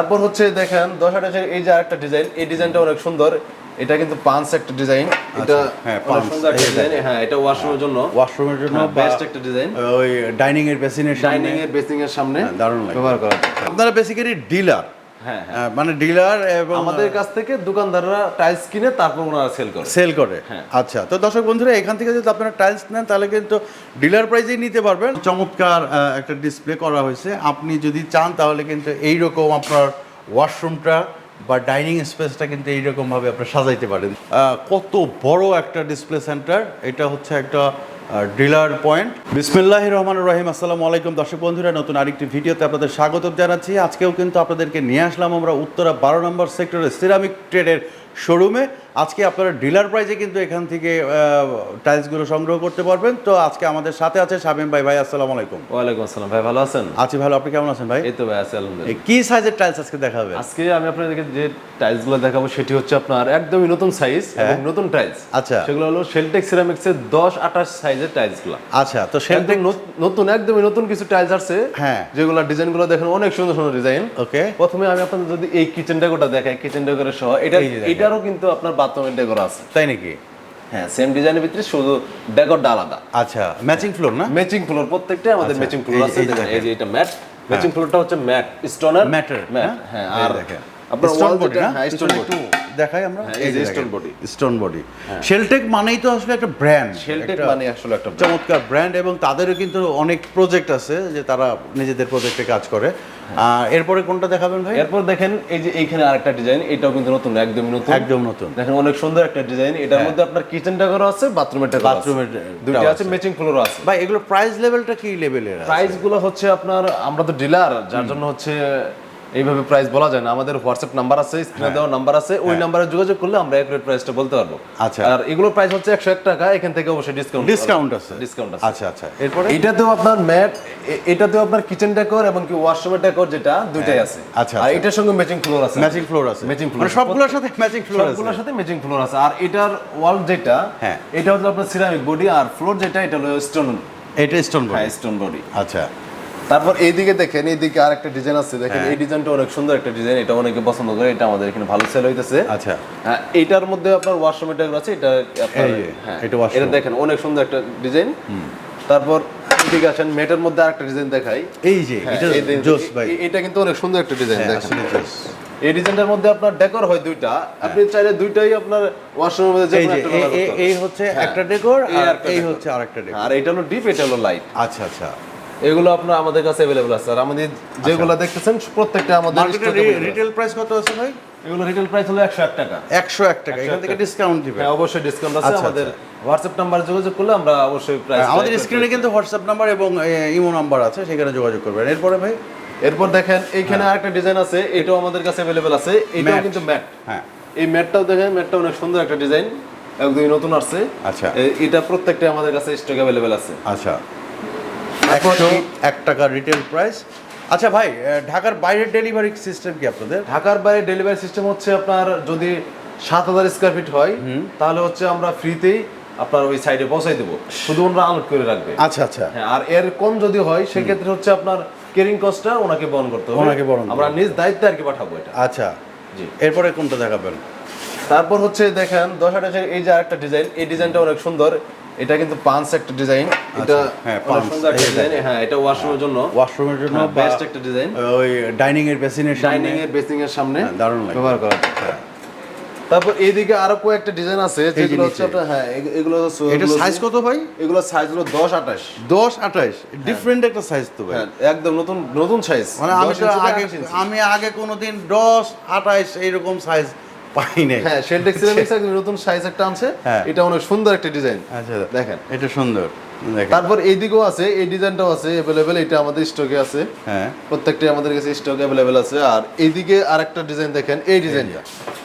তারপর হচ্ছে দেখেন দশ আঠাশের এই যে আরেকটা ডিজাইন এই ডিজাইনটা অনেক সুন্দর। এটা কিন্তু পাঁচ একটা ডিজাইন এটা হ্যাঁ, পাঁচ। সুন্দর একটা ডিজাইন হ্যাঁ এটা ওয়াশরুমের জন্য। ওয়াশরুমের জন্য বেস্ট একটা ডিজাইন ওই ডাইনিং এর বেসিনের ডাইনিং এর বেসিং এর সামনে। হ্যাঁ, দারুণ লাগে। ব্যবহার করা। আপনারা বেসিক্যালি ডিলার হ্যাঁ হ্যাঁ মানে ডিলার এবং আমাদের কাছ থেকে দোকানদাররা টাইলস কিনে তারপর ওনারা সেল করে। সেল করে। হ্যাঁ। আচ্ছা তো দর্শক বন্ধুরা এখান থেকে যদি আপনারা টাইলস নেন তাহলে কিন্তু ডিলার প্রাইজেই নিতে পারবেন। চমৎকার একটা ডিসপ্লে করা হয়েছে। আপনি যদি চান তাহলে কিন্তু এইরকম আপনার ওয়াশরুমটা বা ডাইনিং স্পেসটা কিন্তু এইরকমভাবে আপনি সাজাইতে পারেন। কত বড় একটা ডিসপ্লে সেন্টার এটা হচ্ছে একটা ডিলার পয়েন্ট। বিসমিল্লাহ রহমান রহিম, আসসালামু আলাইকুম। দর্শক বন্ধুরা, নতুন আরেকটি ভিডিওতে আপনাদের স্বাগত জানাচ্ছি। আজকেও কিন্তু আপনাদেরকে নিয়ে আসলাম আমরা উত্তরা বারো নম্বর সেক্টরের সিরামিক ট্রেডের শোরুমে আজকে আপনারা ডিলার প্রাইজে কিন্তু এখান থেকে টাইলসগুলো সংগ্রহ করতে পারবেন। তো আজকে আমাদের সাথে আছে শামীম ভাই। ভাই আসসালামু আলাইকুম। ওয়ালাইকুম আসসালাম। ভাই ভালো আছেন? আছি ভালো। আপনি কেমন আছেন ভাই? এই তো ভাই আছি আলহামদুলিল্লাহ। কি সাইজের টাইলস আজকে দেখাবে আজকে আমি আপনাদেরকে যে টাইলসগুলো দেখাবো সেটি হচ্ছে আপনার একদমই নতুন সাইজ এবং নতুন টাইলস আচ্ছা। সেগুলো হলো শেলটেক সিরামিক্স এর দশ আঠাশ সাইজের টাইলসগুলো আচ্ছা তো নত- নতুন একদমই নতুন কিছু টাইলস আছে। হ্যাঁ। যেগুলো ডিজাইনগুলো দেখেন অনেক সুন্দর সুন্দর ডিজাইন ওকে প্রথমে আমি আপনাদের যদি এই কিচেন ডেকোরটা দেখাই কিচেন ডেকোরের সহ এটা এই যে দেখেন। এটারও কিন্তু আপনার বাথরুমের ডেকোর আছে। তাই নাকি? হ্যাঁ সেম ডিজাইনের ভিতরে শুধু ডেকোরটা আলাদা। আচ্ছা ম্যাচিং ফ্লোর না? ম্যাচিং ফ্লোর প্রত্যেকটা আমাদের আচ্ছা, ম্যাচিং ফ্লোর আছে এই যে এটা ম্যাট ম্যাচিং ফ্লোরটা হচ্ছে ম্যাট স্টোনার ম্যাটার ম্যাট হ্যাঁ। আর দেখেন। আপনার স্টোন বডি না? হ্যাঁ স্টোন বডি দেখাই আমরা। হ্যাঁ, এই যে stone body। Stone body Sheltech মানেই তো আসলে একটা ব্র্যান্ড শেলটেক মানে আসলে একটা চমৎকার ব্র্যান্ড এবং তাদেরও কিন্তু অনেক প্রজেক্ট আছে যে তারা নিজেদের প্রজেক্টে কাজ করে। আর এরপরে কোনটা দেখাবেন ভাই? এরপর দেখেন এই যে এইখানে আরেকটা ডিজাইন এটাও কিন্তু নতুন একদমই নতুন। একদম নতুন। দেখেন অনেক সুন্দর একটা ডিজাইন এটার মধ্যে আপনার কিচেন আছে বাথরুমের বাথরুমের আছে। ম্যাচিং আছে ভাই এগুলো প্রাইস লেভেলটা কি লেভেলের হচ্ছে আপনার আমরা তো ডিলার যার জন্য হচ্ছে এইভাবে প্রাইস বলা যায় না। আমাদের হোয়াটসঅ্যাপ নাম্বার আছে স্ক্রিনে দেওয়া নাম্বার আছে ওই নাম্বারে যোগাযোগ করলে আমরা একুরেট প্রাইসটা বলতে পারব। আচ্ছা। আর এগুলো প্রাইস হচ্ছে একশো এক টাকা এখান থেকে অবশ্যই ডিসকাউন্ট ডিসকাউন্ট আছে। ডিসকাউন্ট আছে। আচ্ছা আচ্ছা। এরপরে? এটাতেও আপনার ম্যাট এটাতেও আপনার কিচেন ডেকোর এবং কি ওয়াশরুমের ডেকোর যেটা দুইটাই আছে। আচ্ছা, আর আচ্ছা। এটার সঙ্গে ম্যাচিং ফ্লোর আছে। ম্যাচিং ফ্লোর আছে। Matching ফ্লোর মানে। সবগুলোর সাথে ম্যাচিং ফ্লোর আছে। সবগুলোর সাথে ম্যাচিং ফ্লোর আছে। আর এটার ওয়াল যেটা হ্যাঁ। এটা হলো আপনার সিরামিক বডি আর ফ্লোর যেটা এটা হলো স্টোন এটা স্টোন বডি হ্যাঁ স্টোন বডি আচ্ছা। তারপর এইদিকে দেখেন এইদিকে আর একটা ডিজাইন আছে দেখেন এই ডিজাইনটা অনেক সুন্দর একটা ডিজাইন এটা অনেকে পছন্দ করে এটা আমাদের এখানে ভালো সেল হইতেছে। আচ্ছা। হ্যাঁ এইটার মধ্যে আপনার ওয়াশরুম এটা আছে এটা আপনার হ্যাঁ এটা। এটা দেখেন অনেক সুন্দর একটা ডিজাইন তারপর এদিকে আছেন মেটের মধ্যে আরেকটা ডিজাইন দেখাই। এই যে হ্যাঁ, এটা জোস ভাই। এটা কিন্তু অনেক সুন্দর একটা ডিজাইন হ্যাঁ, দেখেন। এই ডিজাইনটার মধ্যে আপনার ডেকোর হয় দুইটা। আপনি চাইলে দুইটাই আপনার ওয়াশরুমের মধ্যে যে এই একটা এই-। হচ্ছে হ্যাঁ, একটা ডেকোর আর এই হচ্ছে আরেকটা ডেকোর আর এটা হলো ডিপ এটা হলো লাইট আচ্ছা আচ্ছা। এগুলো আপনার আমাদের কাছে অ্যাভেলেবল আছে। আর আমাদের যেগুলো দেখতেছেন প্রত্যেকটা আমাদের আছে। রিটেল প্রাইস কত আছে ভাই? এগুলো রিটেল প্রাইস হলো একশো এক টাকা। একশো এক টাকা এখান থেকে ডিসকাউন্ট দিবে হ্যাঁ অবশ্যই ডিসকাউন্ট আছে। আচ্ছা, আমাদের হোয়াটসঅ্যাপ নাম্বার যোগাযোগ করলে আমরা অবশ্যই প্রাইস হ্যাঁ, আমাদের স্ক্রিনে কিন্তু হোয়াটসঅ্যাপ নাম্বার এবং ইমো নাম্বার আছে সেখানে যোগাযোগ করবেন। এরপরে ভাই? এরপর দেখেন এইখানে আরেকটা ডিজাইন আছে এটাও আমাদের কাছে অ্যাভেলেবল আছে। এটাও কিন্তু ম্যাট হ্যাঁ। এই ম্যাটটাও দেখেন ম্যাটটা অনেক সুন্দর একটা ডিজাইন একদমই নতুন আসছে। আচ্ছা। এটা প্রত্যেকটা আমাদের কাছে স্টক অ্যাভেলেবল আছে। আচ্ছা। একশো এক টাকা রিটেল প্রাইস আচ্ছা ভাই ঢাকার বাইরের ডেলিভারি সিস্টেম কি আপনাদের? ঢাকার বাইরে ডেলিভারি সিস্টেম হচ্ছে আপনার যদি সাত হাজার স্কোয়ার ফিট হয় তাহলে হচ্ছে আমরা ফ্রিতেই আপনার ওই সাইডে পৌঁছাই দেবো। শুধু আমরা আনলোড করে রাখবে। আচ্ছা আচ্ছা। হ্যাঁ আর এর কম যদি হয় সেক্ষেত্রে হচ্ছে আপনার কেরিং কস্টটা ওনাকে বহন করতে হবে। ওনাকে বহন আমরা নিজ দায়িত্বে আর কি পাঠাবো এটা। আচ্ছা। জি। এরপরে কোনটা দেখাবেন? তারপর হচ্ছে দেখেন দশ আঠাশের এই যে আরেকটা ডিজাইন এই ডিজাইনটা অনেক সুন্দর। এটা কিন্তু পাঁচ একটা ডিজাইন এটা হ্যাঁ, পাঁচ। সুন্দর একটা ডিজাইন হ্যাঁ এটা ওয়াশরুমের জন্য। ওয়াশরুমের জন্য বেস্ট একটা ডিজাইন ওই ডাইনিং এর বেসিনের ডাইনিং এর বেসিং এর সামনে হ্যাঁ, দারুণ লাগে। ব্যবহার করা। তারপর এইদিকে আরও কয়েকটা ডিজাইন আছে যেগুলো হচ্ছে আপনার হ্যাঁ এগুলো এটা সাইজ কত ভাই? এগুলো সাইজ হলো দশ আঠাশ। দশ আঠাইশ ডিফারেন্ট একটা সাইজ তো ভাই। হ্যাঁ একদম নতুন নতুন সাইজ মানে আমি আগে আমি আগে কোনোদিন দশ আঠাইশ এইরকম সাইজ পাই নাই। হ্যাঁ শেলটেক সিরামিক্স একদম নতুন সাইজ একটা আনছে। হ্যাঁ। এটা অনেক সুন্দর একটা ডিজাইন আচ্ছা। দেখেন। এটা সুন্দর। তারপর এইদিকেও আছে এই ডিজাইনটাও আছে অ্যাভেলেবেল এটা আমাদের স্টকে আছে। হ্যাঁ। প্রত্যেকটি আমাদের কাছে স্টক অ্যাভেলেবেল আছে। আর এইদিকে আরেকটা ডিজাইন দেখেন এই ডিজাইনটা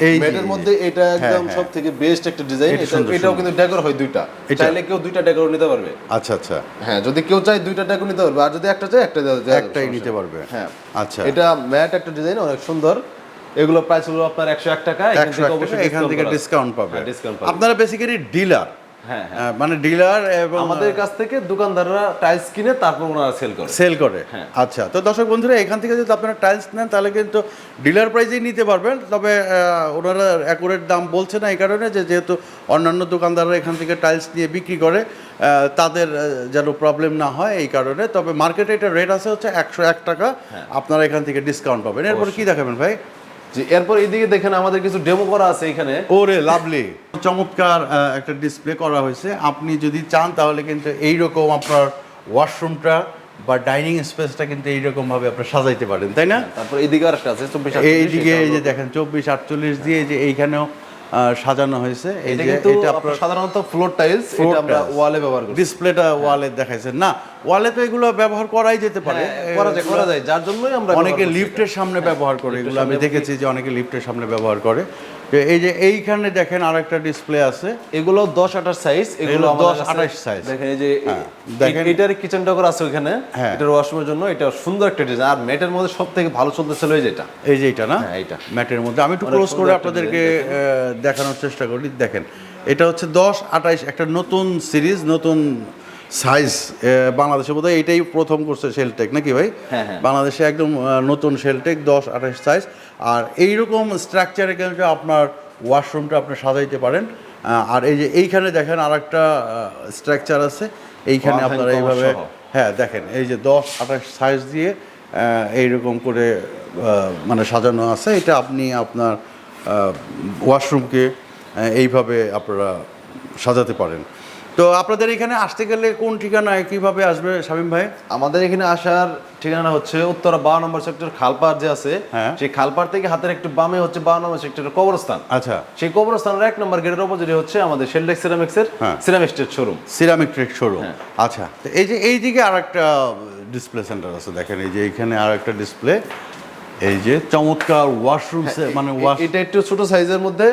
এই যে, ম্যাটের মধ্যে এটা একদম হ্যাঁ। সব থেকে বেস্ট একটা ডিজাইন এটাও কিন্তু ডেকোর হয় দুইটা। চাইলে কেউ দুইটা ডেকোর নিতে পারবে। আচ্ছা আচ্ছা। হ্যাঁ যদি কেউ চায় দুইটা ডেকোর নিতে পারবে আর যদি একটা চায় একটা একটাই নিতে পারবে। হ্যাঁ। আচ্ছা। এটা ম্যাট একটা ডিজাইন অনেক সুন্দর। এগুলো প্রাইস হলো আপনার একশো এক টাকা এখান থেকে ডিসকাউন্ট পাবে। হ্যাঁ, আপনারা বেসিক্যালি ডিলার হ্যাঁ, হ্যাঁ। মানে ডিলার এবং আমাদের কাছ থেকে দোকানদাররা টাইলস কিনে তারপর ওনারা সেল করে। সেল করে। হ্যাঁ। আচ্ছা তো দর্শক বন্ধুরা এখান থেকে যদি আপনারা টাইলস নেন তাহলে কিন্তু ডিলার প্রাইসেই নিতে পারবেন। তবে ওনারা অ্যাকুরেট দাম বলছে না এই কারণে যে যেহেতু অন্যান্য দোকানদাররা এখান থেকে টাইলস নিয়ে বিক্রি করে তাদের যেন প্রবলেম না হয় এই কারণে। তবে মার্কেটে এটা রেট আছে হচ্ছে একশো এক টাকা। আপনারা এখান থেকে ডিসকাউন্ট পাবেন। এরপর কি দেখাবেন ভাই? যে এরপর এইদিকে দেখেন আমাদের কিছু ডেমো করা আছে এখানে। ওরে লাভলি। চমৎকার একটা ডিসপ্লে করা হয়েছে। আপনি যদি চান তাহলে কিন্তু এইরকম আপনার ওয়াশরুমটা বা ডাইনিং স্পেসটা কিন্তু এইরকম ভাবে আপনি সাজাইতে পারেন তাই না? তারপর এইদিকে আরেকটা আছে চব্বিশ এইদিকে এই যে দেখেন চব্বিশ আটচল্লিশ দিয়ে যে এইখানেও সাজানো হয়েছে। এই যে এটা আপনার সাধারণত ফ্লোর টাইলস এটা আমরা ওয়ালে ব্যবহার করি। ডিসপ্লেটা ওয়ালে দেখাইছে না ওয়ালে তো এগুলো ব্যবহার করাই যেতে পারে। হ্যাঁ, করা যায় করা যায়। যার জন্যই আমরা অনেকে লিফটের সামনে ব্যবহার করে। এগুলো আমি দেখেছি যে অনেকে লিফটের সামনে ব্যবহার করে। এই যে এইখানে দেখেন আরেকটা ডিসপ্লে আছে এগুলো দশ আঠাশ সাইজ এগুলো এগুলো আমাদের 10 28 size। দেখেন এই যে হ্যাঁ, দেখেন। এটার কিচেন ডকর আছে ওখানে হ্যাঁ। এটার ওয়াশরুমের জন্য এটা সুন্দর একটা ডিজাইন আর মেটের মধ্যে সব থেকে ভালো চলতেছিল এই যেটা এই যে এটা না হ্যাঁ, এইটা। ম্যাটের মধ্যে আমি একটু ক্লোজ করে আপনাদেরকে দেখানোর চেষ্টা করি দেখেন এটা হচ্ছে দশ আঠাইশ একটা নতুন সিরিজ নতুন সাইজ বাংলাদেশে বোধহয় এটাই প্রথম করছে শেলটেক নাকি ভাই? হ্যাঁ, হ্যাঁ। বাংলাদেশে একদম নতুন শেলটেক দশ আঠাশ সাইজ আর এইরকম স্ট্রাকচারে কিন্তু আপনার ওয়াশরুমটা আপনি সাজাইতে পারেন। আর এই যে এইখানে দেখেন আর একটা স্ট্রাকচার আছে। এইখানে আপনারা এইভাবে হ্যাঁ দেখেন এই যে দশ আঠাশ সাইজ দিয়ে এইরকম করে মানে সাজানো আছে। এটা আপনি আপনার ওয়াশরুমকে এইভাবে আপনারা সাজাতে পারেন। তো আপনাদের এখানে আসতে গেলে কোন ঠিকানায় কীভাবে আসবে শামীম ভাই আমাদের এখানে আসার ঠিকানা হচ্ছে উত্তরা বারো নম্বর সেক্টর খালপাড় যে আছে হ্যাঁ। সেই খালপাড় থেকে হাতের একটু বামে হচ্ছে বারো নম্বর সেক্টরের কবরস্থান আচ্ছা সেই কবরস্থানের এক নম্বর গেটের অপোজিটে হচ্ছে আমাদের শেলডেক সিরামিক্সের হ্যাঁ। Ceramic state showroom ceramic trade showroom হ্যাঁ। আচ্ছা তো এই যে এই দিকে আর একটা ডিসপ্লে সেন্টার আছে দেখেন এই যে এইখানে আর একটা ডিসপ্লে এই যে চমৎকার ওয়াশরুম মানে ওয়াশ এটা একটু ছোট সাইজের মধ্যে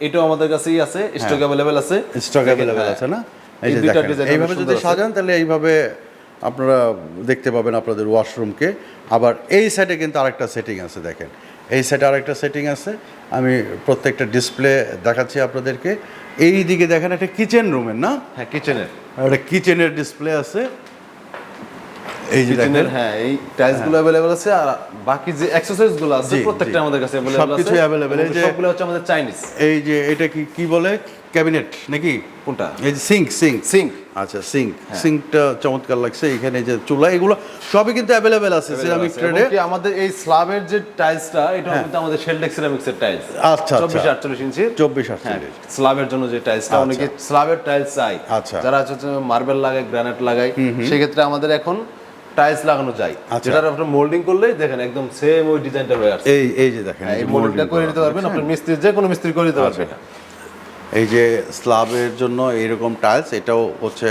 এটাও আমাদের কাছেই আছে স্টক অ্যাভেলেবেল আছে স্টক অ্যাভেলেবেল হ্যাঁ। আছে না এইভাবে যদি সাজান তাহলে এইভাবে আপনারা দেখতে পাবেন আপনাদের ওয়াশরুমকে আবার এই সাইডে কিন্তু আরেকটা সেটিং আছে দেখেন। এই সাইডে আরেকটা সেটিং আছে। আমি প্রত্যেকটা ডিসপ্লে দেখাচ্ছি আপনাদেরকে। এই দিকে দেখেন একটা কিচেন রুমের না? হ্যাঁ কিচেনের একটা কিচেনের ডিসপ্লে আছে। এই যে দেখেন। হ্যাঁ এই টাইলসগুলো অ্যাভেলেবেল আছে আর বাকি যে অ্যাক্সেসরিজগুলো আছে প্রত্যেকটা। আমাদের কাছে অ্যাভেলেবেল আছে। সবকিছুই available, এই যে- সবগুলো হচ্ছে আমাদের চাইনিজ এই যে এটা কি কি বলে? ক্যাবিনেট নাকি? কোনটা? এই যে সিঙ্ক সিঙ্ক সিঙ্ক আচ্ছা সিঙ্ক সিঙ্কটা চমৎকার লাগছে এখানে যে চুলা এগুলো সবই কিন্তু অ্যাভেলেবেল আছে সিরামিক ট্রেডে আমাদের এই স্ল্যাবের যে টাইলসটা এটা কিন্তু আমাদের শেলডেক সিরামিক্স এর টাইলস। হ্যাঁ। আচ্ছা, আচ্ছা। চব্বিশ আটচল্লিশ ইঞ্চি। চব্বিশ হ্যাঁ আটচল্লিশ স্ল্যাবের জন্য যে টাইলসটা অনেকে স্ল্যাবের টাইলস চাই আচ্ছা। যারা হচ্ছে মার্বেল লাগায় গ্রানাইট লাগায় সেক্ষেত্রে আমাদের এখন টাইলস লাগানো যায়। আচ্ছা। যেটা আপনি মোল্ডিং করলেই দেখেন একদম সেম ওই ডিজাইনটা হয়ে আসছে। এই এই যে দেখেন হ্যাঁ, এই মোল্ডিংটা করে নিতে পারবেন? আপনার মিস্ত্রি যে কোনো মিস্ত্রি করে দিতে পারবে আচ্ছা। এই যে স্ল্যাবের জন্য এইরকম টাইলস, এটাও হচ্ছে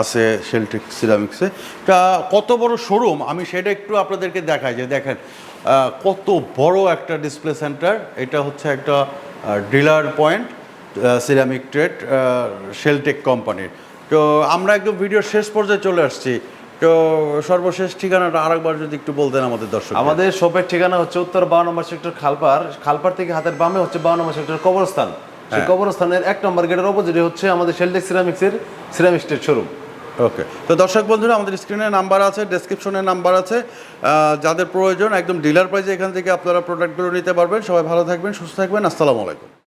আছে শেলটিক সিরামিক্সে। তা কত বড় শোরুম? আমি সেটা একটু আপনাদেরকে দেখাই যে দেখেন কত বড় একটা ডিসপ্লে সেন্টার। এটা হচ্ছে একটা dealer point ceramic trade Sheltech কোম্পানির। তো আমরা একদম ভিডিওর শেষ পর্যায়ে চলে আসছি। তো সর্বশেষ ঠিকানাটা আরেকবার যদি একটু বলতেন আমাদের দর্শক আমাদের শপের ঠিকানা হচ্ছে উত্তর বারো নম্বর সেক্টর খালপার খালপার থেকে হাতের বামে হচ্ছে বারো নম্বর সেক্টর কবরস্থান। সেই হ্যাঁ। কবরস্থানের এক নম্বর গেটের অপোজিটে হচ্ছে আমাদের সেলটেক সিরামিক্সের সিরামিক স্টেট শোরুম ওকে তো দর্শক বন্ধুরা আমাদের স্ক্রিনে নাম্বার আছে ডেসক্রিপশনে নাম্বার আছে। যাদের প্রয়োজন একদম ডিলার প্রাইজে এখান থেকে আপনারা প্রোডাক্টগুলো নিতে পারবেন। সবাই ভালো থাকবেন সুস্থ থাকবেন। আসসালামু আলাইকুম।